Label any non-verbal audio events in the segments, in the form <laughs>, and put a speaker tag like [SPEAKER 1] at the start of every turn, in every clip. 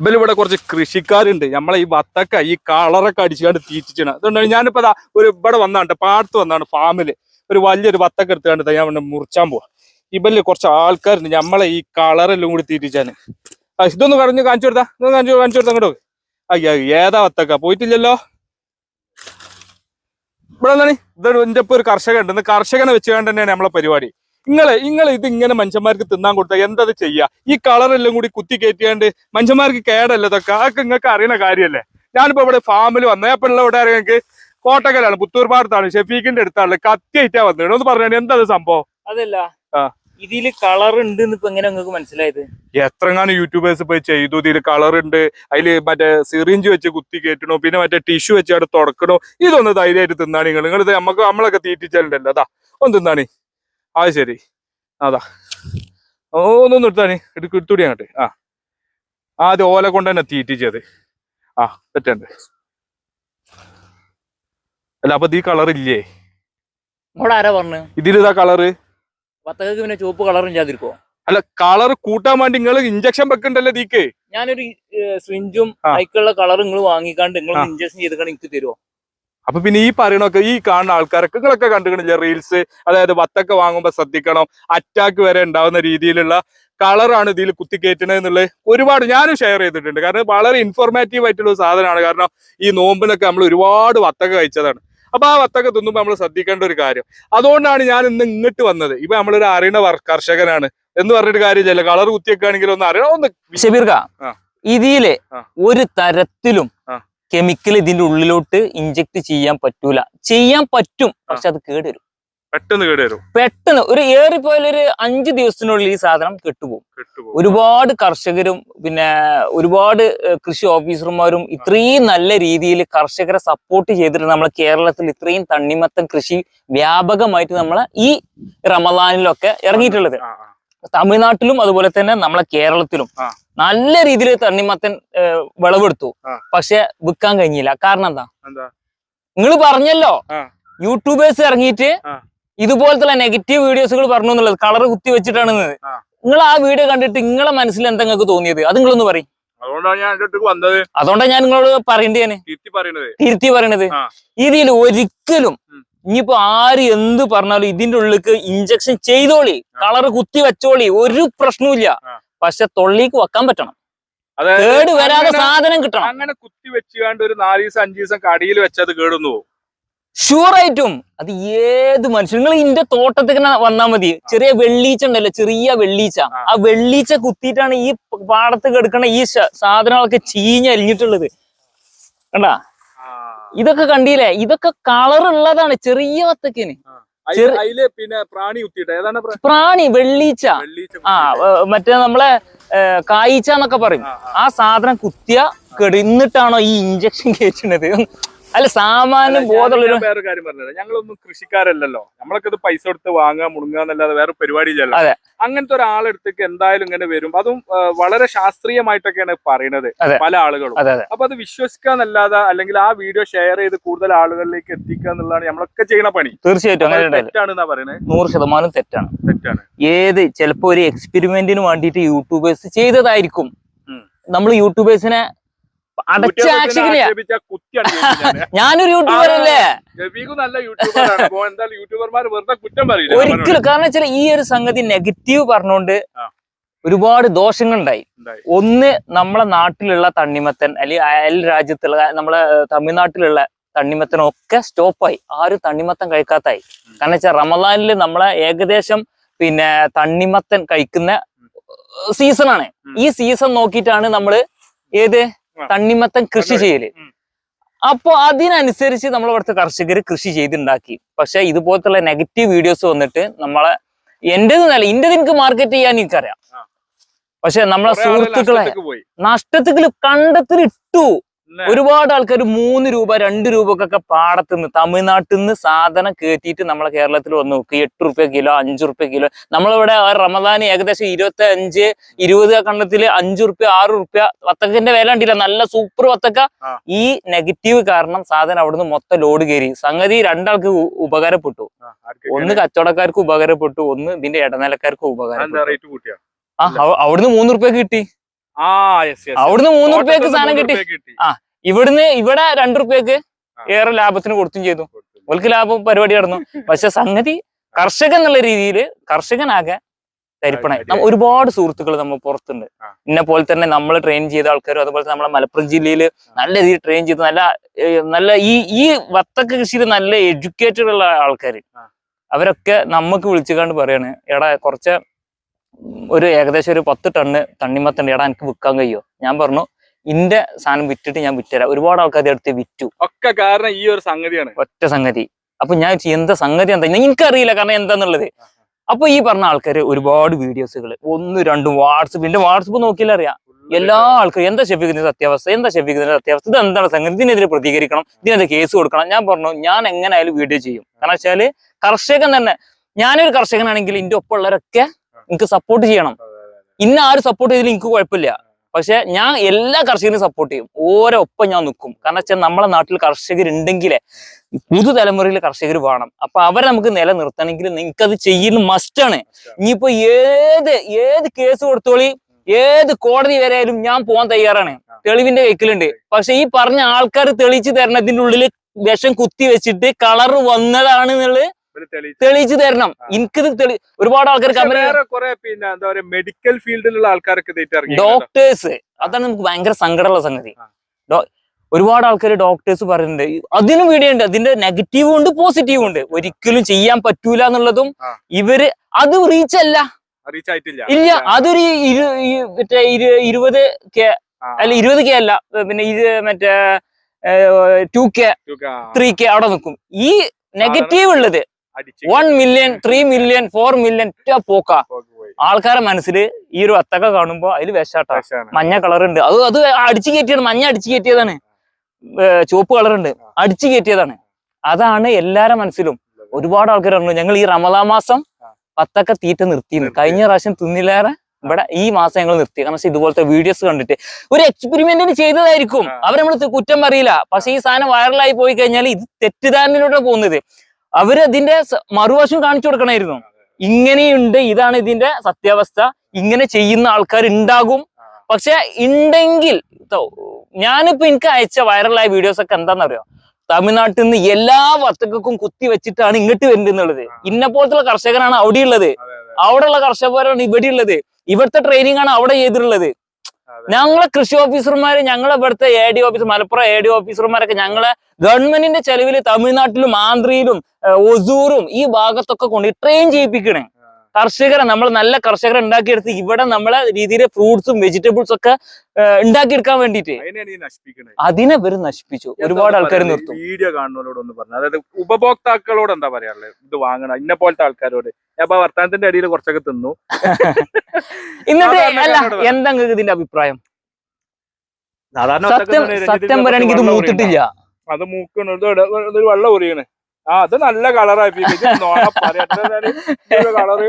[SPEAKER 1] ഇവൽ ഇവിടെ കുറച്ച് കൃഷിക്കാരുണ്ട്. നമ്മളെ ഈ വത്തക്ക ഈ കളറൊക്കെ അടിച്ചുകൊണ്ട് തീറ്റിച്ചാണ്. അതുകൊണ്ടാണ് ഞാനിപ്പോ അതാ ഒരു ഇവിടെ വന്നാണ്ട് പാടത്ത് വന്നാണ് ഫാമിൽ. ഒരു വലിയൊരു വത്തക്ക എടുത്തുകൊണ്ട് ഞാൻ മുറിച്ചാൻ പോവാ. ഇവൽ കുറച്ച് ആൾക്കാരുണ്ട്. നമ്മളെ ഈ കളറെല്ലാം കൂടി തീറ്റിച്ചാണ് ഇതൊന്ന് കടഞ്ഞ് കാണിച്ചു കൊടുത്താ. ഇതൊന്ന് കാണിച്ചു കാണിച്ചു കൊടുത്താ അങ്ങോട്ട് അയ്യോ ഏതാ വത്തക്ക? പോയിട്ടില്ലല്ലോ? ഇവിടെ എന്താണ് ഇതൊരു എന്റെ ഇപ്പൊ ഒരു കർഷകൻ ഉണ്ട്. കർഷകനെ വെച്ചുകൊണ്ട് തന്നെയാണ് നമ്മളെ പരിപാടി. നിങ്ങളെ നിങ്ങൾ ഇത് ഇങ്ങനെ മനുഷ്യന്മാർക്ക് തിന്നാൻ കൊടുത്താൽ എന്തത് ചെയ്യാ? ഈ കളറെല്ലാം കൂടി കുത്തി കയറ്റിയാണ്ട് മനുഷ്യന്മാർക്ക് കേടല്ല ഇതൊക്കെ? അതൊക്കെ നിങ്ങൾക്ക് അറിയണ കാര്യല്ലേ? ഞാനിപ്പോ ഇവിടെ ഫാമിൽ വന്നേ. അപ്പൊ ഉള്ള ഇവിടെ നിങ്ങൾക്ക് കോട്ടക്കലാണ് പുത്തൂർ പാടത്താണ് ഷെഫീഖിന്റെ അടുത്താണ് കത്തിയായിട്ടാ വന്നത് ഒന്ന് പറഞ്ഞു എന്താ സംഭവം?
[SPEAKER 2] അതല്ല. ഇതിൽ കളർ ഉണ്ട് ഇപ്പൊ എങ്ങനെ നിങ്ങൾക്ക് മനസ്സിലായത്?
[SPEAKER 1] എത്രങ്ങാനും യൂട്യൂബേഴ്സ് പോയി ചെയ്തു. ഇതിൽ കളർ ഉണ്ട്. അതിൽ മറ്റേ സിറിഞ്ച് വെച്ച് കുത്തി കയറ്റണോ. പിന്നെ മറ്റേ ടിഷ്യൂ വെച്ച് അവിടെ തുടക്കണോ. ഇതൊന്ന് ധൈര്യമായിട്ട് തിന്നാണ് നിങ്ങൾ നിങ്ങൾ ഇത് നമുക്ക് നമ്മളൊക്കെ തീറ്റിച്ചാലുണ്ടല്ലോ. അതാ ഒന്ന് തിന്നാണി. അത് ശരി. അതാ. ഓ ഒന്നൊന്ന് എടുത്താണി എടുക്ക് എടുത്തൂടി അങ്ങോട്ട്. ആ. ആദ്യം ഓല കൊണ്ട് തന്നെ തീറ്റിച്ചത് ആ തെറ്റുണ്ട് അല്ല അപ്പൊ ഈ കളർ ഇല്ലേ?
[SPEAKER 2] ആരാ പറഞ്ഞു?
[SPEAKER 1] ഇതിലിതാ കളറ്
[SPEAKER 2] വത്തകക്ക് പിന്നെ ചുവപ്പ് കളറും ചെയ്യാതിരിക്കോ
[SPEAKER 1] അല്ല കളർ കൂട്ടാൻ വേണ്ടി നിങ്ങൾ ഇഞ്ചക്ഷൻ വെക്കണ്ടല്ലോ ദീക്ക്
[SPEAKER 2] ഞാനൊരു സ്വിഞ്ചും
[SPEAKER 1] ആ.
[SPEAKER 2] അതിക്കുള്ള കളർ നിങ്ങൾ വാങ്ങിക്കാണ്ട് നിങ്ങൾ. ഇഞ്ചക്ഷൻ ചെയ്തിട്ടാണ് എനിക്ക് തരുമോ
[SPEAKER 1] അപ്പൊ പിന്നെ ഈ പറയണൊക്കെ ഈ കാണുന്ന ആൾക്കാരൊക്കെ നിങ്ങളൊക്കെ കണ്ടുകണില്ല റീൽസ് അതായത് വത്തൊക്കെ വാങ്ങുമ്പോ ശ്രദ്ധിക്കണം അറ്റാക്ക് വരെ ഉണ്ടാവുന്ന രീതിയിലുള്ള കളറാണ് ഇതിൽ കുത്തിക്കയറ്റണത് എന്നുള്ളത് ഒരുപാട് ഞാനും ഷെയർ ചെയ്തിട്ടുണ്ട്. കാരണം വളരെ ഇൻഫോർമാറ്റീവ് ആയിട്ടുള്ള സാധനമാണ്. കാരണം ഈ നോമ്പിനൊക്കെ നമ്മൾ ഒരുപാട് വത്തക്ക കഴിച്ചതാണ്. അപ്പൊ ആ വത്തൊക്കെ തിന്നുമ്പോൾ നമ്മൾ ശ്രദ്ധിക്കേണ്ട ഒരു കാര്യം. അതുകൊണ്ടാണ് ഞാൻ ഇന്ന് ഇങ്ങോട്ട് വന്നത്. ഇപ്പൊ നമ്മളൊരു അറിയണ കർഷകനാണ്. എന്ന് പറഞ്ഞിട്ട് കാര്യമില്ല. കളർ കുത്തിയൊക്കെ ആണെങ്കിലും ഒന്ന് അറിയണം. ഒന്ന്
[SPEAKER 2] ഷബീർക്ക.
[SPEAKER 1] ഇതിൽ
[SPEAKER 2] ഒരു തരത്തിലും. കെമിക്കൽ ഇതിന്റെ ഉള്ളിലോട്ട് ഇഞ്ചക്ട് ചെയ്യാൻ പറ്റൂല. ചെയ്യാൻ പറ്റും പക്ഷെ അത് കേടുവരും.
[SPEAKER 1] പെട്ടെന്ന് കേടുവരും.
[SPEAKER 2] പെട്ടെന്ന് ഒരു ഏറിപ്പോയാൽ ഒരു അഞ്ച് ദിവസത്തിനുള്ളിൽ ഈ സാധനം കെട്ടുപോകും. ഒരുപാട് കർഷകരും പിന്നെ ഒരുപാട് കൃഷി ഓഫീസർമാരും ഇത്രയും നല്ല രീതിയിൽ കർഷകരെ സപ്പോർട്ട് ചെയ്തിട്ട് നമ്മളെ കേരളത്തിൽ ഇത്രയും തണ്ണിമത്തൻ കൃഷി വ്യാപകമായിട്ട് നമ്മളെ ഈ റമദാനിലൊക്കെ ഇറങ്ങിയിട്ടുള്ളത്. തമിഴ്നാട്ടിലും അതുപോലെ തന്നെ നമ്മളെ കേരളത്തിലും. നല്ല രീതിയിൽ തണ്ണിമത്തൻ വിളവെടുത്തു. പക്ഷെ വിൽക്കാൻ കഴിഞ്ഞില്ല. കാരണം എന്താ? നിങ്ങൾ പറഞ്ഞല്ലോ. യൂട്യൂബേഴ്സ് ഇറങ്ങിയിട്ട്. ഇതുപോലത്തെ നെഗറ്റീവ് വീഡിയോസുകൾ പറഞ്ഞു എന്നുള്ളത് കളർ കുത്തി
[SPEAKER 1] വെച്ചിട്ടാണ്.
[SPEAKER 2] നിങ്ങൾ ആ വീഡിയോ കണ്ടിട്ട് നിങ്ങളെ മനസ്സിൽ എന്താ നിങ്ങൾക്ക് തോന്നിയത്? അത് നിങ്ങളൊന്ന് പറയും.
[SPEAKER 1] അതുകൊണ്ടാണ് ഞാൻ എന്റെ വന്നത്.
[SPEAKER 2] അതുകൊണ്ടാണ് ഞാൻ നിങ്ങളോട് പറയേണ്ടത്
[SPEAKER 1] തിരുത്തി പറയണത്.
[SPEAKER 2] തിരുത്തി പറയണത്. ഇതിൽ ഒരിക്കലും. ഇനിയിപ്പോ ആര് എന്ത് പറഞ്ഞാലും ഇതിന്റെ ഉള്ളിലേക്ക് ഇഞ്ചക്ഷൻ ചെയ്തോളി. കളർ കുത്തി വെച്ചോളി. ഒരു പ്രശ്നവുമില്ല.
[SPEAKER 1] ആ.
[SPEAKER 2] പക്ഷെ തൊള്ളിക്ക് വെക്കാൻ പറ്റണം. കേട് വരാതെ സാധനം കിട്ടണം.
[SPEAKER 1] അങ്ങനെ കുത്തി വെച്ചുകൊണ്ട് ഒരു നാല് ദിവസം അഞ്ചു ദിവസം കടിയിൽ വെച്ചത് കേടുന്നു
[SPEAKER 2] ഷുവറായിട്ടും അത് ഏത് മനുഷ്യൻ നിങ്ങൾ ഇന്റെ തോട്ടത്തേക്ക് വന്നാൽ മതി. ചെറിയ വെള്ളീച്ച ഉണ്ടല്ലോ ചെറിയ വെള്ളീച്ച.
[SPEAKER 1] ആ.
[SPEAKER 2] വെള്ളീച്ച കുത്തിയിട്ടാണ് ഈ പാടത്ത് കെടുക്കണ ഈ സാധനങ്ങളൊക്കെ ചീഞ്ഞലിഞ്ഞിട്ടുള്ളത് കണ്ടാ? ഇതൊക്കെ കണ്ടില്ലേ? ഇതൊക്കെ കളർ ഉള്ളതാണ് ചെറിയ വത്തക്കേന്.
[SPEAKER 1] അതിൽ പിന്നെ പ്രാണി കുത്തിയിട്ട്. ഏതാണ്
[SPEAKER 2] പ്രാണി വെള്ളീച്ച. ആ മറ്റേ നമ്മളെ കായിച്ച എന്നൊക്കെ പറയും.
[SPEAKER 1] ആ,
[SPEAKER 2] സാധനം കുത്തിയ കെടുന്നിട്ടാണോ ഈ ഇഞ്ചക്ഷൻ കയറ്റുന്നത് അല്ല സാമാന്യം
[SPEAKER 1] ബോധമുള്ള വേറെ കാര്യം പറഞ്ഞത് ഞങ്ങളൊന്നും കൃഷിക്കാരല്ലല്ലോ. നമ്മളൊക്കെ ഇത് പൈസ കൊടുത്ത് വാങ്ങുക മുണുങ്ങുക എന്നല്ലാതെ വേറെ പരിപാടിയില്ലല്ലോ
[SPEAKER 2] അതെ.
[SPEAKER 1] അങ്ങനത്തെ ഒരാളെടുത്തേക്ക് എന്തായാലും ഇങ്ങനെ വരും. അതും വളരെ ശാസ്ത്രീയമായിട്ടൊക്കെയാണ് പറയണത്
[SPEAKER 2] അതെ.
[SPEAKER 1] പല ആളുകളും.
[SPEAKER 2] അതെ
[SPEAKER 1] അപ്പൊ അത് വിശ്വസിക്കാന്നല്ലാതെ അല്ലെങ്കിൽ ആ വീഡിയോ ഷെയർ ചെയ്ത് കൂടുതൽ ആളുകളിലേക്ക് എത്തിക്കുക എന്നുള്ളതാണ് നമ്മളൊക്കെ ചെയ്യണ പണി.
[SPEAKER 2] തീർച്ചയായിട്ടും
[SPEAKER 1] തെറ്റാണ് പറയുന്നത്
[SPEAKER 2] നൂറ് ശതമാനം തെറ്റാണ്.
[SPEAKER 1] തെറ്റാണ്.
[SPEAKER 2] ഏത് ചിലപ്പോ ഒരു എക്സ്പെരിമെന്റിന് വേണ്ടിയിട്ട് യൂട്യൂബേഴ്സ് ചെയ്തതായിരിക്കും. നമ്മൾ യൂട്യൂബേഴ്സിനെ <laughs> ഞാനൊരു യൂട്യൂബർ അല്ലേ
[SPEAKER 1] നല്ല യൂട്യൂബർമാർ വെറുതെ കുറ്റം പറയില്ല.
[SPEAKER 2] ഒരിക്കലും കാരണം വെച്ചാൽ ഈ ഒരു സംഗതി നെഗറ്റീവ് പറഞ്ഞുകൊണ്ട് ഒരുപാട് ദോഷങ്ങളുണ്ടായി.
[SPEAKER 1] ഉണ്ടായി.
[SPEAKER 2] ഒന്ന് നമ്മളെ നാട്ടിലുള്ള തണ്ണിമത്തൻ അല്ലെങ്കിൽ അയൽ രാജ്യത്തുള്ള നമ്മളെ തമിഴ്നാട്ടിലുള്ള തണ്ണിമത്തനൊക്കെ സ്റ്റോപ്പായി. ആരും തണ്ണിമത്തൻ കഴിക്കാത്തായി. കാരണം വെച്ചാൽ റമദാനിൽ നമ്മളെ ഏകദേശം പിന്നെ തണ്ണിമത്തൻ കഴിക്കുന്ന സീസണാണ്. ഈ സീസൺ നോക്കിയിട്ടാണ് നമ്മൾ ഏത്. തണ്ണിമത്തൻ കൃഷി.
[SPEAKER 1] ചെയ്യൽ.
[SPEAKER 2] അപ്പൊ അതിനനുസരിച്ച് നമ്മൾ ഇവിടുത്തെ കർഷകർ കൃഷി ചെയ്തുണ്ടാക്കി പക്ഷെ ഇതുപോലത്തുള്ള നെഗറ്റീവ് വീഡിയോസ് വന്നിട്ട് നമ്മളെ എന്റേത് നല്ല ഇന്റേത് എനിക്ക് മാർക്കറ്റ് ചെയ്യാൻ എനിക്കറിയാം പക്ഷെ നമ്മളെ സുഹൃത്തുക്കളെ നഷ്ടത്തിൽ കണ്ടത്തിൽ ഇട്ടു? ഒരുപാട് ആൾക്കാർ മൂന്ന് രൂപ രണ്ട് രൂപക്കൊക്കെ പാടത്ത് നിന്ന് തമിഴ്നാട്ടിൽ നിന്ന് സാധനം കയറ്റിയിട്ട് നമ്മളെ കേരളത്തിൽ വന്ന്. നോക്കി എട്ട് റുപ്യ കിലോ അഞ്ചു റുപ്യ കിലോ. നമ്മളിവിടെ ആ റമദാൻ ഏകദേശം ഇരുപത്തി അഞ്ച് ഇരുപത് കണ്ടത്തിൽ അഞ്ചു റുപ്യ ആറ് റുപ്യ വത്തക്കന്റെ വില ഉണ്ടില്ല നല്ല സൂപ്പർ വത്തക്ക. ഈ നെഗറ്റീവ് കാരണം സാധനം അവിടുന്ന് മൊത്തം ലോഡ് കയറി. സംഗതി രണ്ടാൾക്ക് ഉപകാരപ്പെട്ടു. ഒന്ന് കച്ചവടക്കാർക്ക് ഉപകാരപ്പെട്ടു. ഒന്ന് ഇതിന്റെ ഇടനിലക്കാർക്ക്
[SPEAKER 1] ഉപകാരം
[SPEAKER 2] ആ അവ- അവിടുന്ന് മൂന്ന് റുപ്യ കിട്ടി. അവിടുന്ന് മൂന്ന് റുപ്യക്ക് സാധനം കിട്ടി.
[SPEAKER 1] ആ
[SPEAKER 2] ഇവിടുന്ന് ഇവിടെ രണ്ട് റുപ്യക്ക് ഏറെ ലാഭത്തിന് കൊടുത്തും ചെയ്തു. ഓൽക്ക് ലാഭം പരിപാടി നടന്നു. പക്ഷെ സംഗതി കർഷകൻ എന്നുള്ള രീതിയിൽ കർഷകനാകെ തരിപ്പണായി. ഒരുപാട് സുഹൃത്തുക്കൾ നമ്മൾ പുറത്തുണ്ട്. ഇന്നെ പോലെ തന്നെ നമ്മൾ ട്രെയിൻ ചെയ്ത ആൾക്കാരും അതുപോലെ തന്നെ നമ്മളെ മലപ്പുറം ജില്ലയിൽ നല്ല രീതിയിൽ ട്രെയിൻ ചെയ്ത് നല്ല നല്ല ഈ ഈ വത്തക്ക കൃഷിയിൽ നല്ല എഡ്യൂക്കേറ്റഡ് ഉള്ള ആൾക്കാർ അവരൊക്കെ നമുക്ക് വിളിച്ചുകൊണ്ട് പറയാണ് എടാ കുറച്ച് ഒരു ഏകദേശം ഒരു പത്ത് ടണ്ണ് തണ്ണിമത്തൻ ഇടാൻ എനിക്ക് വിൽക്കാൻ കഴിയുമോ ഞാൻ പറഞ്ഞു ഇന്റെ സാധനം വിറ്റിട്ട് ഞാൻ വിറ്റുതരാം. ഒരുപാട് ആൾക്കാർ അടുത്ത് വിറ്റു.
[SPEAKER 1] ഒക്കെ കാരണം ഈ ഒരു സംഗതിയാണ്.
[SPEAKER 2] ഒറ്റ സംഗതി. അപ്പൊ ഞാൻ എന്ത സംഗതി എന്താ? എനിക്കറിയില്ല കാരണം എന്താന്നുള്ളത്. അപ്പൊ ഈ പറഞ്ഞ ആൾക്കാര് ഒരുപാട് വീഡിയോസുകൾ ഒന്നും രണ്ടും വാട്സപ്പ്. എന്റെ വാട്സപ്പ് നോക്കിയില്ല അറിയാം. എല്ലാ ആൾക്കാരും എന്താ ശബിക്കുന്ന സത്യാവസ്ഥ? എന്താ ശബിക്കുന്ന സത്യാവസ്ഥ? ഇത് എന്താണ് സംഗതി? ഇതിനെതിരെ പ്രതികരിക്കണം. ഇതിനെതിരെ കേസ് കൊടുക്കണം. ഞാൻ പറഞ്ഞു ഞാൻ എങ്ങനെയായാലും വീഡിയോ ചെയ്യും. കാരണം വെച്ചാൽ കർഷകൻ തന്നെ ഞാനൊരു കർഷകനാണെങ്കിൽ എന്റെ ഒപ്പമുള്ളവരൊക്കെ എനിക്ക് സപ്പോർട്ട് ചെയ്യണം. ഇന്ന ആരും സപ്പോർട്ട് ചെയ്തില്ല എനിക്ക് കുഴപ്പമില്ല. പക്ഷെ ഞാൻ എല്ലാ കർഷകരും സപ്പോർട്ട് ചെയ്യും. ഓരോ ഒപ്പം ഞാൻ നിൽക്കും കാരണം വെച്ചാൽ നമ്മളെ നാട്ടിൽ കർഷകരുണ്ടെങ്കിലേ പുതുതലമുറയിൽ കർഷകർ വേണം. അപ്പൊ അവരെ നമുക്ക് നിലനിർത്തണമെങ്കിൽ നിങ്ങൾക്കത് ചെയ്യുന്ന മസ്റ്റാണ് ഇനിയിപ്പോ ഏത് ഏത് കേസ് കൊടുത്തോളി ഏത് കോടതി വരെയായാലും ഞാൻ പോകാൻ തയ്യാറാണ്. തെളിവിന്റെ കൈക്കലുണ്ട്. പക്ഷെ ഈ പറഞ്ഞ ആൾക്കാർ തെളിയിച്ചു തരണതിന്റെ ഉള്ളിൽ വിഷം കുത്തി വെച്ചിട്ട് കളർ വന്നതാണ് എന്നുള്ളത് തെളിയിച്ചു തരണം. എനിക്കിത് തെളി ഒരുപാട് ആൾക്കാർ
[SPEAKER 1] കുറെ പിന്നെ എന്താ പറയാ മെഡിക്കൽ ഫീൽഡിലുള്ള ഇറങ്ങി
[SPEAKER 2] ഡോക്ടേഴ്സ് അതാണ് നമുക്ക് ഭയങ്കര സങ്കടമുള്ള സംഗതി. ഒരുപാട് ആൾക്കാർ ഡോക്ടേഴ്സ് പറയുന്നുണ്ട്. അതിനും വീഡിയോ ഉണ്ട് അതിന്റെ നെഗറ്റീവും ഉണ്ട് പോസിറ്റീവും ഉണ്ട്. ഒരിക്കലും ചെയ്യാൻ പറ്റൂല എന്നുള്ളതും. ഇവർ അത് റീച്ച് അല്ല.
[SPEAKER 1] റീച്ച് ആയിട്ടില്ല.
[SPEAKER 2] ഇല്ല. അതൊരു മറ്റേ ഇരുപത് കെ അല്ല ഇരുപത് കെ അല്ല. പിന്നെ ഇത് മറ്റേ ടു കെ ത്രീ കെ അവിടെ നിൽക്കും. ഈ നെഗറ്റീവ് ഉള്ളത് one million three million four million പോക്ക. ആൾക്കാരെ മനസ്സിൽ ഈ ഒരു അത്തക്ക കാണുമ്പോ അതിൽ വിഷാട്ടാ. മഞ്ഞ കളർ ഉണ്ട് അത് അത് അടിച്ചു കയറ്റിയാണ് മഞ്ഞ അടിച്ചു കയറ്റിയതാണ്. ചുവപ്പ് കളർ ഉണ്ട് അടിച്ചു കയറ്റിയതാണ്. അതാണ് എല്ലാരെ മനസ്സിലും ഒരുപാട് ആൾക്കാർ പറഞ്ഞു ഞങ്ങൾ ഈ റമദാ മാസം പത്തൊക്കെ തീറ്റ നിർത്തിയിരുന്നു.
[SPEAKER 1] നിർത്തി.
[SPEAKER 2] കഴിഞ്ഞ പ്രാവശ്യം തിന്നിലേറെ ഇവിടെ ഈ മാസം ഞങ്ങൾ നിർത്തി. കാരണം ഇതുപോലത്തെ വീഡിയോസ് കണ്ടിട്ട് ഒരു എക്സ്പെരിമെന്റിന് ചെയ്തതായിരിക്കും. അവർ നമ്മൾ കുറ്റം പറയില്ല. പക്ഷെ ഈ സാധനം വൈറലായി പോയി കഴിഞ്ഞാൽ ഇത് തെറ്റിദ്ധാരണയിലൂടെ പോകുന്നത്. അവർ അതിന്റെ സ- മറുവശം കാണിച്ചു കൊടുക്കണമായിരുന്നു ഇങ്ങനെയുണ്ട് ഇതാണ് ഇതിന്റെ സത്യാവസ്ഥ ഇങ്ങനെ ചെയ്യുന്ന ആൾക്കാർ ഉണ്ടാകും പക്ഷെ ഉണ്ടെങ്കിൽ ഞാനിപ്പോ എനിക്ക് അയച്ച വൈറലായ വീഡിയോസ് ഒക്കെ എന്താണെന്നറിയോ തമിഴ്നാട്ടിൽ നിന്ന് എല്ലാ വത്തക്കും കുത്തി വെച്ചിട്ടാണ് ഇങ്ങോട്ട് വരുന്നുള്ളത് ഇന്ന പോലത്തുള്ള കർഷകനാണ്
[SPEAKER 1] അവിടെയുള്ളത്.
[SPEAKER 2] അവിടെയുള്ള കർഷകരാണ് ഇവിടെയുള്ളത്. ഇവിടുത്തെ ട്രെയിനിങ് ആണ് അവിടെ ചെയ്തിട്ടുള്ളത്. ഞങ്ങളെ കൃഷി ഓഫീസർമാര് ഞങ്ങളെ ഇവിടുത്തെ A D officer Malappuram A D ഓഫീസർമാരൊക്കെ ഞങ്ങളെ ഗവൺമെന്റിന്റെ ചെലവിൽ തമിഴ്നാട്ടിലും ആന്ധ്രയിലും ഒസൂറും ഈ ഭാഗത്തൊക്കെ കൊണ്ട് ട്രെയിൻ ചെയ്യിപ്പിക്കണേ. കർഷകരെ നമ്മൾ നല്ല കർഷകരെ ഉണ്ടാക്കിയെടുത്ത് ഇവിടെ നമ്മളെ രീതിയിൽ ഫ്രൂട്ട്സും വെജിറ്റബിൾസും ഒക്കെ ഉണ്ടാക്കിയെടുക്കാൻ
[SPEAKER 1] നശിപ്പിക്കണത്
[SPEAKER 2] അതിനെ ഇവർ നശിപ്പിച്ചു. ഒരുപാട് ആൾക്കാർ നിർത്തും.
[SPEAKER 1] വീഡിയോ കാണുന്നവരോട് ഒന്ന് പറഞ്ഞു. അതായത് ഉപഭോക്താക്കളോട് എന്താ പറയാനുള്ളത്? ഇത് വാങ്ങണം ഇന്ന പോലത്തെ ആൾക്കാരോട്. വർത്തമാനത്തിന്റെ അടിയിൽ കുറച്ചൊക്കെ തിന്നു. <laughs> ഇന്നത്തെ
[SPEAKER 2] അല്ല എന്താ ഇതിന്റെ അഭിപ്രായം? സത്യം സത്യം പറയുകയാണെങ്കിൽ ഇത് മൂത്തിട്ടില്ല.
[SPEAKER 1] അത് മൂക്കണ വെള്ളം ഉറിയണ് ആ അത് നല്ല കളറായി കളറ്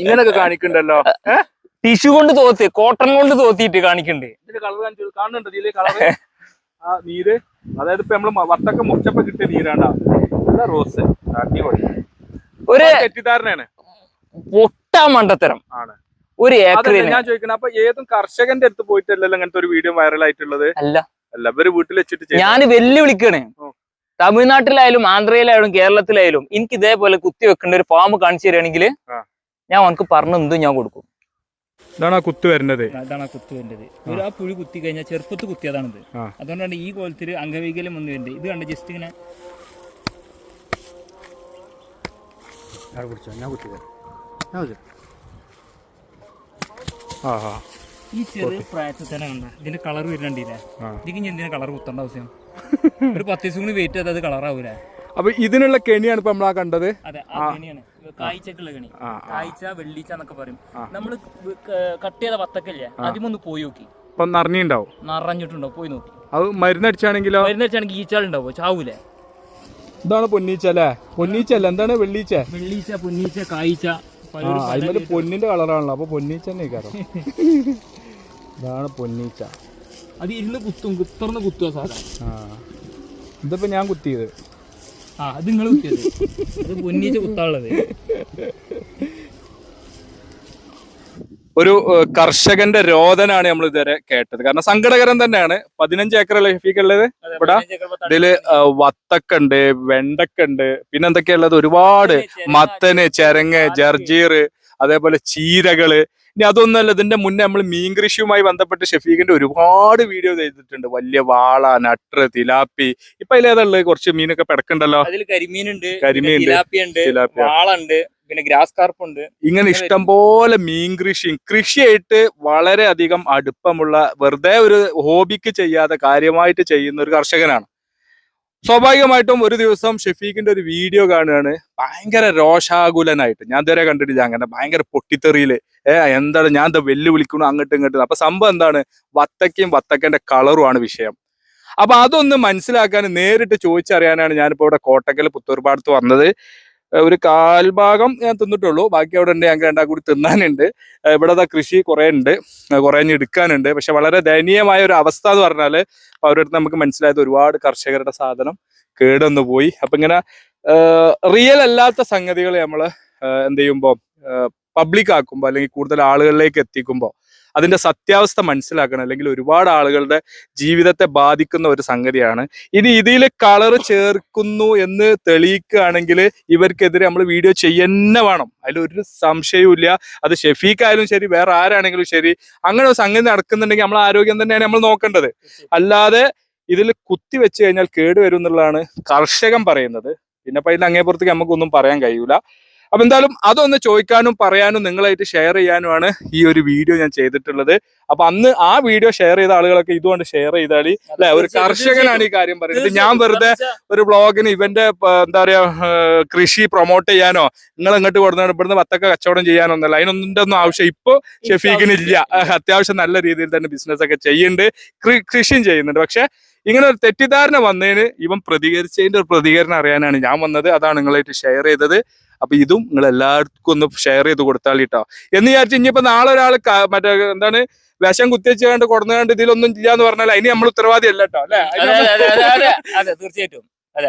[SPEAKER 1] ഇങ്ങനൊക്കെ കാണിക്കണ്ടല്ലോ.
[SPEAKER 2] ടിഷ്യൂ കൊണ്ട് തോത്തി കോട്ടൺ കൊണ്ട് തോത്തിയിട്ട് കാണിക്കണ്ടേ?
[SPEAKER 1] ഇതിന്റെ കളർ കാണുന്നുണ്ട് ഇതിൽ കളറ്? ആ നീര് അതായത് ഇപ്പൊ നമ്മൾ വട്ടൊക്കെ മുറിച്ചപ്പോ കിട്ടിയ നീരാണ്ടാ നല്ല റോസ് അടിപൊളി.
[SPEAKER 2] ഒരു
[SPEAKER 1] തെറ്റിദ്ധാരണയാണ്.
[SPEAKER 2] പൊട്ടാ മണ്ടത്തരം.
[SPEAKER 1] ആണ്.
[SPEAKER 2] ഒരു ഏക്കറിന്
[SPEAKER 1] ഞാൻ ചോദിക്കുന്നത് അപ്പൊ ഏതും കർഷകന്റെ അടുത്ത് പോയിട്ടല്ലല്ലോ അങ്ങനത്തെ ഒരു വീഡിയോ വൈറൽ ആയിട്ടുള്ളത്?
[SPEAKER 2] അല്ല.
[SPEAKER 1] അല്ല ഇവർ വീട്ടിൽ വെച്ചിട്ട് ഞാൻ
[SPEAKER 2] ഞാൻ വെല്ലുവിളിക്കണേ. തമിഴ്നാട്ടിലായാലും ആന്ധ്രയിലായാലും കേരളത്തിലായാലും എനിക്ക് ഇതേപോലെ കുത്തി വെക്കേണ്ട ഒരു ഫാം കാണിച്ചു തരികയാണെങ്കിൽ ഞാൻ അവനക്ക് പറഞ്ഞു എന്തും ഞാൻ കൊടുക്കും.
[SPEAKER 1] ഇതാണ് ആ കുത്ത് വരുന്നത്
[SPEAKER 2] അതാണ് ആ കുത്തു വരുന്നത് ഒരു ആ പുഴി കുത്തി കഴിഞ്ഞാൽ ചെറുപ്പത്ത് കുത്തിയതാണിത്. അതുകൊണ്ടാണ് ഈ കോലത്തിൽ അംഗവൈകല്യം വന്നു വരുന്നത്. ഇത് കണ്ട് ജസ്റ്റ് ഇങ്ങനെ
[SPEAKER 1] ആ ആ.
[SPEAKER 2] ഈ ചെറിയ പ്രായത്തിൽ തന്നെ കണ്ട. ഇതിന്റെ കളർ വരുന്നുണ്ടല്ലേ. ഇതിക്ക് എന്തിനാ കളർ കുത്തേണ്ട ആവശ്യം? ഒരു പത്ത് ദിവസം കൂടി വെയിറ്റ് ചെയ്താൽ അത് കളറാവൂലേ
[SPEAKER 1] അപ്പൊ ഇതിനുള്ള കെണിയാണ് ഇപ്പൊ നമ്മളാ കണ്ടത്.
[SPEAKER 2] അതെ ആ കെണിയാണ്. കായ്ച്ചക്കുള്ള കണി. കായ്ച്ച വെള്ളീച്ച എന്നൊക്കെ പറയും. നമ്മൾ കട്ട് ചെയ്ത വത്തക്കല്ലേ ആദ്യമൊന്ന് പോയി നോക്കി.
[SPEAKER 1] ഇപ്പൊ നിറഞ്ഞിണ്ടാവും.
[SPEAKER 2] നിറഞ്ഞിട്ടുണ്ടോ പോയി നോക്കി.
[SPEAKER 1] അത് മരുന്നടിച്ചാണെങ്കിലോ?
[SPEAKER 2] മരുന്നടിച്ചാണെങ്കിൽ ഈച്ചാളുണ്ടാവോ ചാവൂലേ?
[SPEAKER 1] ഇതാണ് പൊന്നീച്ച അല്ലേ? പൊന്നീച്ച അല്ല? എന്താണ് വെള്ളീച്ച?
[SPEAKER 2] വെള്ളീച്ച പൊന്നീച്ച കായ്ച്ച
[SPEAKER 1] ആ പൊന്നിന്റെ കളറാണല്ലോ അപ്പൊ പൊന്നീച്ച തന്നെ കാരണം <laughs> ഇതാണ് പൊന്നീച്ച.
[SPEAKER 2] അത് ഇരുന്ന് കുത്തും കുത്തർന്ന് കുത്തുക സാധനം.
[SPEAKER 1] ആ. ഇതിപ്പോ ഞാൻ കുത്തിയത്.
[SPEAKER 2] ആ അത് നിങ്ങൾ കുത്തിയത്. അത് പൊന്നീച്ച കുത്താനുള്ളത്.
[SPEAKER 1] ഒരു കർഷകന്റെ രോദനാണ് നമ്മൾ ഇതുവരെ കേട്ടത്. കാരണം സങ്കടകരം തന്നെയാണ്. പതിനഞ്ച് ഏക്കർ ലഫീക്ക് ഉള്ളത്? ഇവിടെ ഇതിൽ വത്തക്കുണ്ട് വത്തക്ക ഉണ്ട് വെണ്ടക്ക ഉണ്ട് പിന്നെ എന്തൊക്കെയുള്ളത് ഒരുപാട് മത്തന് ചെരങ്ങ് ജർജീർ അതേപോലെ ചീരകൾ ഇനി അതൊന്നുമല്ല ഇതിന്റെ മുന്നേ നമ്മൾ മീൻ കൃഷിയുമായി ബന്ധപ്പെട്ട് ഷെഫീഖിന്റെ ഒരുപാട് വീഡിയോ ചെയ്തിട്ടുണ്ട്. വലിയ വാള നട്ടർ തിലാപ്പി. ഇപ്പൊ അതിലേതുള്ളത് കുറച്ച് മീനൊക്കെ പിടക്കുണ്ടല്ലോ
[SPEAKER 2] അതിൽ കരിമീനുണ്ട്
[SPEAKER 1] കരിമീൻ.
[SPEAKER 2] തിലാപ്പിയുണ്ട്. വാളുണ്ട് പിന്നെ ഗ്രാസ് കാർപ്പ് ഉണ്ട്
[SPEAKER 1] ഇങ്ങനെ ഇഷ്ടം പോലെ മീൻ കൃഷി കൃഷിയായിട്ട് വളരെ അധികം അടുപ്പമുള്ള വെറുതെ ഒരു ഹോബിക്ക് ചെയ്യാതെ കാര്യമായിട്ട് ചെയ്യുന്ന ഒരു കർഷകനാണ്. സ്വാഭാവികമായിട്ടും ഒരു ദിവസം ഷെഫീഖിന്റെ ഒരു വീഡിയോ കാണുകയാണ്. ഭയങ്കര രോഷാകുലനായിട്ട്. ഞാൻ ഇതുവരെ കണ്ടിട്ടില്ല. അങ്ങനെ ഭയങ്കര പൊട്ടിത്തെറിയിൽ. ഏ എന്താണ് ഞാൻ എന്താ വെല്ലുവിളിക്കണു അങ്ങോട്ടും ഇങ്ങോട്ടും. അപ്പൊ സംഭവം എന്താണ്? വത്തക്കയും വത്തക്കന്റെ കളറുമാണ് വിഷയം. അപ്പൊ അതൊന്ന് മനസ്സിലാക്കാൻ നേരിട്ട് ചോദിച്ചറിയാനാണ് ഞാനിപ്പോ ഇവിടെ കോട്ടക്കൽ പുത്തൂർപാടത്ത് വന്നത്. ഒരു കാൽഭാഗം ഞാൻ തിന്നിട്ടുള്ളൂ. ബാക്കി അവിടെ ഉണ്ട് ഞങ്ങൾക്ക് രണ്ടാം കൂടി തിന്നാനുണ്ട്. ഇവിടെ കൃഷി കുറെ ഉണ്ട്. കുറേ എടുക്കാനുണ്ട്. പക്ഷെ വളരെ ദയനീയമായ ഒരു അവസ്ഥ എന്ന് പറഞ്ഞാൽ അവരുടെ നമുക്ക് മനസ്സിലായത് ഒരുപാട് കർഷകരുടെ സാധനം കേടൊന്നു പോയി. അപ്പൊ ഇങ്ങനെ റിയൽ അല്ലാത്ത സംഗതികൾ നമ്മൾ എന്ത് ചെയ്യുമ്പോൾ പബ്ലിക് ആക്കുമ്പോൾ അല്ലെങ്കിൽ കൂടുതൽ ആളുകളിലേക്ക് എത്തിക്കുമ്പോൾ അതിന്റെ സത്യാവസ്ഥ മനസ്സിലാക്കണം. അല്ലെങ്കിൽ ഒരുപാട് ആളുകളുടെ ജീവിതത്തെ ബാധിക്കുന്ന ഒരു സംഗതിയാണ്. ഇനി ഇതിൽ കളർ ചേർക്കുന്നു എന്ന് തെളിയിക്കുകയാണെങ്കിൽ ഇവർക്കെതിരെ നമ്മൾ വീഡിയോ ചെയ്യന്നെ വേണം. അതിൽ ഒരു സംശയവും ഇല്ല. അത് ഷെഫീഖ് ശരി വേറെ ആരാണെങ്കിലും ശരി അങ്ങനെ ഒരു സംഗതി നടക്കുന്നുണ്ടെങ്കിൽ നമ്മൾ ആരോഗ്യം തന്നെയാണ് നമ്മൾ നോക്കേണ്ടത്. അല്ലാതെ ഇതിൽ കുത്തി വെച്ച് കഴിഞ്ഞാൽ കേടുവരും എന്നുള്ളതാണ് കർഷകൻ പറയുന്നത്. പിന്നെ അപ്പൊ അങ്ങേപ്പുറത്തേക്ക് നമുക്കൊന്നും പറയാൻ കഴിയൂല. അപ്പൊ എന്തായാലും അതൊന്ന് ചോദിക്കാനും പറയാനും നിങ്ങളായിട്ട് ഷെയർ ചെയ്യാനുമാണ് ഈ ഒരു വീഡിയോ ഞാൻ ചെയ്തിട്ടുള്ളത്. അപ്പൊ അന്ന് ആ വീഡിയോ ഷെയർ ചെയ്ത ആളുകളൊക്കെ ഇതുകൊണ്ട് ഷെയർ ചെയ്താൽ അല്ലെ ഒരു കർഷകനാണ് ഈ കാര്യം പറയുന്നത്. ഞാൻ വെറുതെ ഒരു ബ്ലോഗിന് ഇവന്റെ എന്താ പറയാ കൃഷി പ്രൊമോട്ട് ചെയ്യാനോ നിങ്ങൾ ഇങ്ങോട്ട് കൊടുത്താണ് ഇവിടുന്ന് വത്തക്ക കച്ചവടം ചെയ്യാനോ ഒന്നല്ല അതിനൊന്നിന്റെ ഒന്നും ആവശ്യം ഇപ്പൊ ഷെഫീഖിന് ഇല്ല. ഏഹ് അത്യാവശ്യം നല്ല രീതിയിൽ തന്നെ ബിസിനസ് ഒക്കെ ചെയ്യുന്നുണ്ട്. കൃഷിയും ചെയ്യുന്നുണ്ട്. പക്ഷെ ഇങ്ങനെ ഒരു തെറ്റിദ്ധാരണ വന്നതിന് ഇവൻ പ്രതികരിച്ചതിന്റെ ഒരു പ്രതികരണം അറിയാനാണ് ഞാൻ വന്നത്. അതാണ് നിങ്ങളായിട്ട് ഷെയർ ചെയ്തത്. അപ്പൊ ഇതും നിങ്ങൾ എല്ലാവർക്കും ഒന്ന് ഷെയർ ചെയ്ത് കൊടുത്താൽ കേട്ടോ എന്ന് വിചാരിച്ചു ഇനിയിപ്പോ നാളെ ഒരാൾ മറ്റേ എന്താണ് വിഷം കുത്തിവെച്ചുകൊണ്ട് കൊടുന്നുകൊണ്ട് ഇതിലൊന്നും ഇല്ല എന്ന് പറഞ്ഞാൽ അതിന് നമ്മൾ ഉത്തരവാദി അല്ല? കേട്ടോ അല്ലെ
[SPEAKER 2] തീർച്ചയായിട്ടും.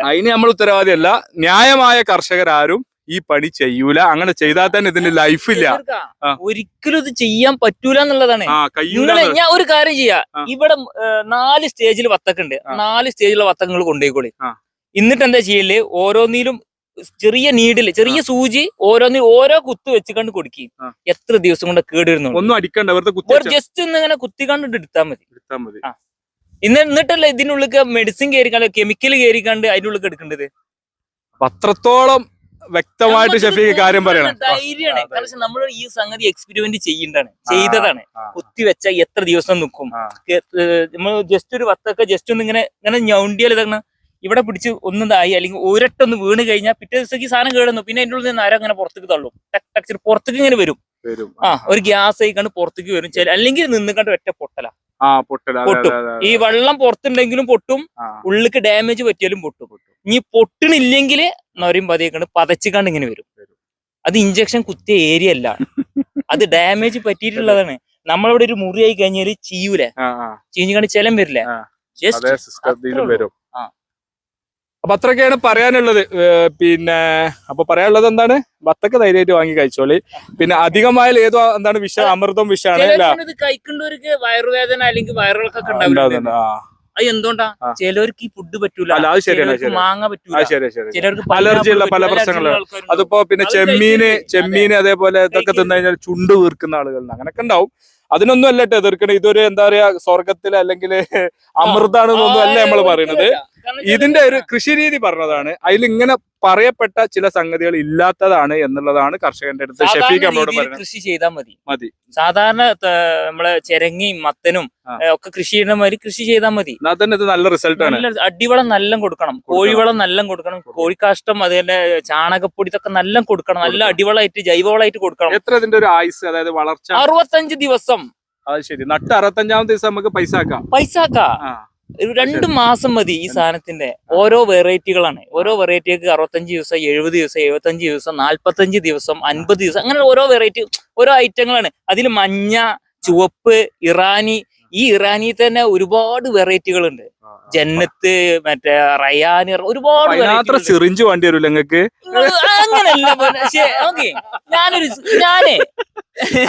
[SPEAKER 1] അതിന് നമ്മൾ ഉത്തരവാദി അല്ല ന്യായമായ കർഷകരാരും ഈ പണി ചെയ്യൂല. അങ്ങനെ ചെയ്താൽ തന്നെ ഇതിന് ലൈഫില്ല
[SPEAKER 2] ഒരിക്കലും ഇത് ചെയ്യാൻ പറ്റൂല എന്നുള്ളതാണ്. ഞാൻ ഒരു കാര്യം ചെയ്യാ. ഇവിടെ നാല് സ്റ്റേജിൽ വത്തക്കുണ്ട്. നാല് സ്റ്റേജിലുള്ള വത്തങ്ങൾ കൊണ്ടുപോയിക്കോളി. എന്നിട്ട് എന്താ ചെയ്യൽ? ഓരോന്നിലും ചെറിയ നീഡിൽ ചെറിയ സൂചി ഓരോന്ന് ഓരോ കുത്ത് വെച്ചുകൊണ്ട് കൊടുക്കും
[SPEAKER 1] ആ.
[SPEAKER 2] എത്ര ദിവസം കൊണ്ട് കേടുവരുന്നു
[SPEAKER 1] ഒന്നും അടിക്കണ്ട വെറുതെ
[SPEAKER 2] ജസ്റ്റ് ഒന്ന് ഇങ്ങനെ കുത്തി കണ്ടിട്ട് എടുത്താൽ മതി.
[SPEAKER 1] എടുത്താൽ മതി.
[SPEAKER 2] ഇന്ന് എന്നിട്ടല്ല ഇതിനുള്ളിൽ മെഡിസിൻ കയറിക്കാണ്ട് കെമിക്കൽ കയറിക്കാണ്ട് അതിന്റെ ഉള്ളിൽ എടുക്കേണ്ടത്
[SPEAKER 1] അത്രത്തോളം വ്യക്തമായിട്ട് ഷെഫീഖ് കാര്യം പറയണം.
[SPEAKER 2] ധൈര്യമാണ്.
[SPEAKER 1] പക്ഷെ
[SPEAKER 2] കാരണം നമ്മൾ ഈ സംഗതി എക്സ്പെരിമെന്റ് ചെയ്യേണ്ടതാണ് ചെയ്തതാണ്.
[SPEAKER 1] കുത്തി
[SPEAKER 2] വെച്ച എത്ര ദിവസം നിൽക്കും നമ്മൾ ജസ്റ്റ് ഒരു വത്തൊക്കെ ജസ്റ്റ് ഒന്ന് ഇങ്ങനെ ഇങ്ങനെ ഞൗണ്ടിയാൽ ഇതാണ് ഇവിടെ പിടിച്ച് ഒന്നതായി അല്ലെങ്കിൽ ഒരട്ടൊന്ന് വീണ് കഴിഞ്ഞാൽ പിറ്റേ ദിവസത്തേക്ക് ഈ സാധനം കേടുന്നു പിന്നെ അതിന്റെ ഉള്ളിൽ നിന്ന് ആരോ അങ്ങനെ പുറത്തേക്ക് തള്ളും. ചിരി പുറത്തേക്ക് ഇങ്ങനെ വരും. ആ ഒരു ഗ്യാസ് ആയിക്കാണ്ട് പുറത്തേക്ക് വരും. അല്ലെങ്കിൽ നിന്ന് കണ്ട് ഒറ്റ പൊട്ടല. പൊട്ടും. ഈ വെള്ളം പുറത്തുണ്ടെങ്കിലും പൊട്ടും. ഉള്ളിക്ക് ഡാമേജ് പറ്റിയാലും പൊട്ടും. ഇനി പൊട്ടണില്ലെങ്കിൽ നൊരയും പതിയൊക്കെ പതച്ചിക്കാണ്ട് ഇങ്ങനെ വരും. അത് ഇഞ്ചക്ഷൻ കുത്തിയ ഏരിയ അല്ല. അത് ഡാമേജ് പറ്റിയിട്ടുള്ളതാണ്. നമ്മളിവിടെ ഒരു മുറിയായി കഴിഞ്ഞാൽ ചീയൂലേ?
[SPEAKER 1] ആ, ആ.
[SPEAKER 2] ചീഞ്ഞു ചെലം വരില്ലേ?
[SPEAKER 1] ആ.
[SPEAKER 2] Just
[SPEAKER 1] അതേ സിസ്റ്റത്തിലും
[SPEAKER 2] അത്രേ
[SPEAKER 1] വരും
[SPEAKER 2] ആ.
[SPEAKER 1] അപ്പൊ അത്രയൊക്കെയാണ് പറയാനുള്ളത്. പിന്നെ അപ്പൊ പറയാനുള്ളത് എന്താണ്? വത്തക്ക ധൈര്യമായിട്ട് വാങ്ങി കഴിച്ചോളി. പിന്നെ അധികമായ ഏതോ എന്താണ് വിഷ അമൃതം വിഷാണ്
[SPEAKER 2] ഇത് വയറുവേദന അല്ലെങ്കിൽ അത് എന്തുകൊണ്ടാ. ഈ ഫുഡ് പറ്റൂല. ചിലർക്ക്
[SPEAKER 1] ശരിയാണ്.
[SPEAKER 2] മാങ്ങ പറ്റൂല. ചിലർക്ക്
[SPEAKER 1] അലർജി ഉള്ള പല പ്രശ്നങ്ങളും. അതിപ്പോ പിന്നെ ചെമ്മീന് ചെമ്മീന് അതേപോലെ ഇതൊക്കെ. തിന്നു കഴിഞ്ഞാൽ ചുണ്ട് വീർക്കുന്ന ആളുകളുണ്ട്. അങ്ങനൊക്കെ ഉണ്ടാവും. അതിനൊന്നും അല്ല എതിർക്കണേ ഇതൊരു എന്താ പറയാ സ്വർഗത്തിൽ അല്ലെങ്കിൽ അമൃതാണെന്നൊന്നും അല്ല നമ്മൾ പറയുന്നത് ഇതിന്റെ ഒരു കൃഷി രീതി പറഞ്ഞതാണ്. അതിൽ ഇങ്ങനെ പറയപ്പെട്ട ചില സംഗതികൾ ഇല്ലാത്തതാണ് എന്നുള്ളതാണ് കർഷകന്റെ അടുത്ത് ഷെഫീഖ് നമ്മളോട് പറയുന്നത്
[SPEAKER 2] കൃഷി ചെയ്താൽ മതി.
[SPEAKER 1] മതി.
[SPEAKER 2] സാധാരണ നമ്മളെ ചെരങ്ങയും മത്തനും ഒക്കെ കൃഷി ചെയ്യുന്ന മാതിരി കൃഷി ചെയ്താൽ മതി.
[SPEAKER 1] തന്നെ ഇത് നല്ല റിസൾട്ട് ആണ്.
[SPEAKER 2] അടിവളം നല്ല കൊടുക്കണം. കോഴിവളം നല്ല കൊടുക്കണം. കോഴിക്കാഷ്ടം അതുപോലെ ചാണകപ്പൊടി ഇതൊക്കെ നല്ല കൊടുക്കണം. നല്ല. അടിവളമായിട്ട് ജൈവവളമായിട്ട് കൊടുക്കണം.
[SPEAKER 1] എത്ര ഇതിന്റെ ഒരു ആയുസ് അതായത് വളർച്ച?
[SPEAKER 2] അറുപത്തഞ്ച് ദിവസം.
[SPEAKER 1] അത് ശരി. നട്ട് അറുപത്തഞ്ചാമത്തെ ദിവസം നമുക്ക് പൈസ ആക്കാം.
[SPEAKER 2] പൈസ
[SPEAKER 1] ആ.
[SPEAKER 2] രണ്ട് മാസം മതി ഈ സാധനത്തിന്റെ. ഓരോ വെറൈറ്റികളാണ്. ഓരോ വെറൈറ്റിക്ക് അറുപത്തഞ്ച് ദിവസം എഴുപത് ദിവസം എഴുപത്തഞ്ച് ദിവസം നാല്പത്തഞ്ച് ദിവസം അൻപത് ദിവസം അങ്ങനെ ഓരോ വെറൈറ്റി ഓരോ ഐറ്റങ്ങളാണ്. അതിൽ മഞ്ഞ ചുവപ്പ് ഇറാനി ഈ ഇറാനി തന്നെ ഒരുപാട് വെറൈറ്റികളുണ്ട്.
[SPEAKER 1] ഉണ്ട്
[SPEAKER 2] ജന്നത്ത് മറ്റേ റയാൻ ഒരുപാട്.
[SPEAKER 1] സിറിഞ്ച് വേണ്ടി വരും നിങ്ങൾക്ക്?
[SPEAKER 2] അങ്ങനല്ല. ഞാനൊരു ഞാനേ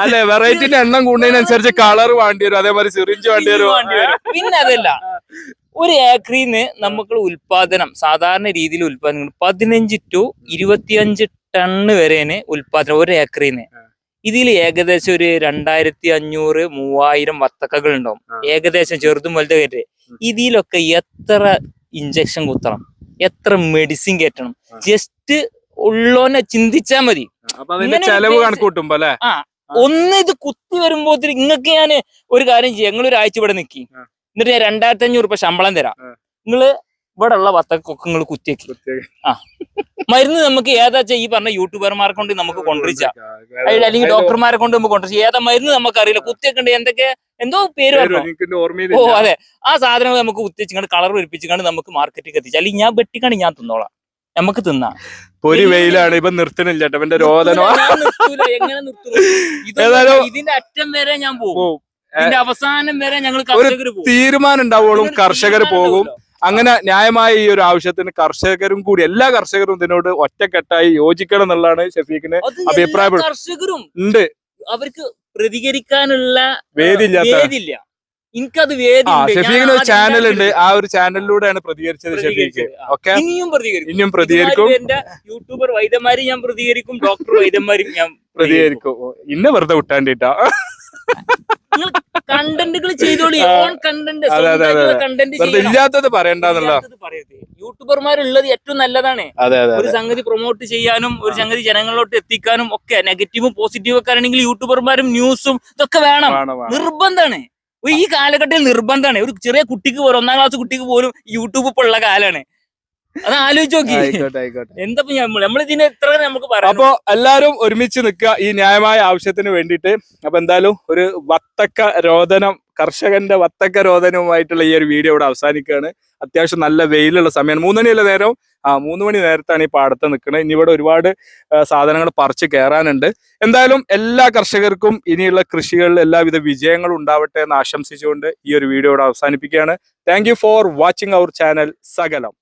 [SPEAKER 1] അല്ലെ വെറൈറ്റിന്റെ എണ്ണം കൂടുന്നതിനനുസരിച്ച് കളർ വേണ്ടി വരും അതേമാതിരി സിറിഞ്ച് വേണ്ടി വരും.
[SPEAKER 2] പിന്നെ അതല്ല ഒരു ഏക്കറിന്ന് നമുക്ക് ഉൽപാദനം സാധാരണ രീതിയിൽ ഉൽപാദനം പതിനഞ്ച് ടു ഇരുപത്തിയഞ്ച് ടണ്ണ് വരെയാണ് ഉൽപാദനം ഒരു ഏക്കറിന്ന്. ഇതിൽ ഏകദേശം ഒരു രണ്ടായിരത്തി അഞ്ഞൂറ് മൂവായിരം വത്തക്കകൾ ഉണ്ടാവും. ഏകദേശം ചെറുതും വലുതും കയറ്റി ഇതിലൊക്കെ എത്ര ഇഞ്ചക്ഷൻ കുത്തണം? എത്ര മെഡിസിൻ കയറ്റണം? ജസ്റ്റ് ഉള്ളോനെ ചിന്തിച്ചാ മതി.
[SPEAKER 1] ചെലവ് കണക്കൂട്ടുമ്പോ അല്ലെ?
[SPEAKER 2] ഒന്ന് ഇത് കുത്തി വരുമ്പോ ഇങ്ങക്ക് ഞാൻ ഒരു കാര്യം ചെയ്യാം. നിങ്ങൾ ഒരാഴ്ച ഇവിടെ നിക്കി. എന്നിട്ട് ഞാൻ രണ്ടായിരത്തി അഞ്ഞൂറ് രൂപ ശമ്പളം തരാം. നിങ്ങൾ ഇവിടെ ഉള്ള വത്തക്കൊക്കെ നിങ്ങൾ ആ. മരുന്ന് നമുക്ക് ഏതാച്ചാ ഈ പറഞ്ഞ യൂട്യൂബർമാരെ കൊണ്ട് നമുക്ക് കൊണ്ടുവരിച്ച അല്ലെങ്കിൽ ഡോക്ടർമാരെ കൊണ്ട് നമുക്ക് കൊണ്ടുവരിച്ച ഏതാ മരുന്ന് നമുക്ക് അറിയില്ല കുത്തിയേക്കണ്ട് എന്തൊക്കെ? എന്തോ പേര് ഓ അതെ. ആ സാധനങ്ങൾ നമുക്ക് കുത്തിച്ചുകൊണ്ട് കളർ ഒരിപ്പിച്ചിങ്ങാണ്ട് നമുക്ക് മാർക്കറ്റിൽ എത്തിച്ചു. അല്ലെങ്കിൽ ഞാൻ വെട്ടിക്കാണ് ഞാൻ തിന്നോളാം. നമുക്ക് തിന്നാം.
[SPEAKER 1] പൊരി വെയിലാണ്. ഇപ്പൊ നിർത്തണില്ല ഇവന്റെ രോദനോ
[SPEAKER 2] ഇതിന്റെ അറ്റം വരെ ഞാൻ പോകും. ഇതിന്റെ അവസാനം വരെ ഞങ്ങൾ
[SPEAKER 1] തീരുമാനം ഉണ്ടാവുള്ളൂ കർഷകർ പോകും. അങ്ങനെ ന്യായമായ ഈ ഒരു ആവശ്യത്തിന് കർഷകരും കൂടി എല്ലാ കർഷകരും ഇതിനോട് ഒറ്റക്കെട്ടായി യോജിക്കണം എന്നുള്ളതാണ് ഷഫീഖിന് അഭിപ്രായപ്പെടുന്നത്.
[SPEAKER 2] കർഷകരും
[SPEAKER 1] ഉണ്ട്.
[SPEAKER 2] അവർക്ക് പ്രതികരിക്കാനുള്ള വേദിയില്ല. എനിക്കത് വേദി
[SPEAKER 1] ഷഫീഖിന് ഒരു ചാനൽ ഉണ്ട് ആ ഒരു ചാനലിലൂടെയാണ് പ്രതികരിച്ചത് ഷഫീഖ്. ഓക്കെ?
[SPEAKER 2] ഇനിയും പ്രതികരിക്കും.
[SPEAKER 1] ഇനിയും പ്രതികരിക്കും.
[SPEAKER 2] എന്റെ യൂട്യൂബർ വൈദ്യന്മാരും ഞാൻ പ്രതികരിക്കും ഡോക്ടർ വൈദ്യന്മാരും ഞാൻ
[SPEAKER 1] പ്രതികരിക്കും. ഇന്ന് വെറുതെ വിട്ടാണ്ടിട്ടാ.
[SPEAKER 2] കണ്ടന്റുകൾ ചെയ്തോളി. Own content. കണ്ടന്റ്
[SPEAKER 1] ഇല്ലാത്തത് പറയണ്ടെന്നുള്ള
[SPEAKER 2] യൂട്യൂബർമാരുള്ളത് ഏറ്റവും നല്ലതാണ്. ഒരു സംഗതി പ്രൊമോട്ട് ചെയ്യാനും ഒരു സംഗതി ജനങ്ങളിലോട്ട് എത്തിക്കാനും ഒക്കെ നെഗറ്റീവും പോസിറ്റീവും ഒക്കെ ആണെങ്കിൽ യൂട്യൂബർമാരും ന്യൂസും ഇതൊക്കെ വേണം. നിർബന്ധമാണ് ഈ കാലഘട്ടത്തിൽ നിർബന്ധമാണ് ഒരു ചെറിയ കുട്ടിക്ക് പോലും ഒന്നാം ക്ലാസ് കുട്ടിക്ക് പോലും യൂട്യൂബ് ഇപ്പോൾ ഉള്ള കാലാണ്. അത് ആലോചിച്ച് നോക്കി
[SPEAKER 1] ആയിക്കോട്ടെ ആയിക്കോട്ടെ
[SPEAKER 2] എന്താ നമ്മൾ നമ്മളിതിനെ എത്ര നമുക്ക് പറയാം
[SPEAKER 1] അപ്പൊ എല്ലാരും ഒരുമിച്ച് നിൽക്കുക ഈ ന്യായമായ ആവശ്യത്തിന് വേണ്ടിട്ട് അപ്പൊ എന്തായാലും ഒരു വത്തക്ക രോദനം കർഷകന്റെ വത്തക്ക രോദനവുമായിട്ടുള്ള ഈ ഒരു വീഡിയോ ഇവിടെ അവസാനിക്കുകയാണ്. അത്യാവശ്യം നല്ല വെയിലുള്ള സമയമാണ്. മൂന്ന് മണിയല്ല നേരം? ആ മൂന്ന് മണി നേരത്താണ് ഈ പാടത്ത് നിൽക്കുന്നത് ഇനി ഇവിടെ ഒരുപാട് സാധനങ്ങൾ പറിച്ചു കയറാനുണ്ട് എന്തായാലും എല്ലാ കർഷകർക്കും ഇനിയുള്ള കൃഷികളിൽ എല്ലാവിധ വിജയങ്ങളും ഉണ്ടാവട്ടെ എന്ന് ആശംസിച്ചുകൊണ്ട് ഈ ഒരു വീഡിയോ ഇവിടെ അവസാനിപ്പിക്കുകയാണ്. Thank for watching our channel Sakalam.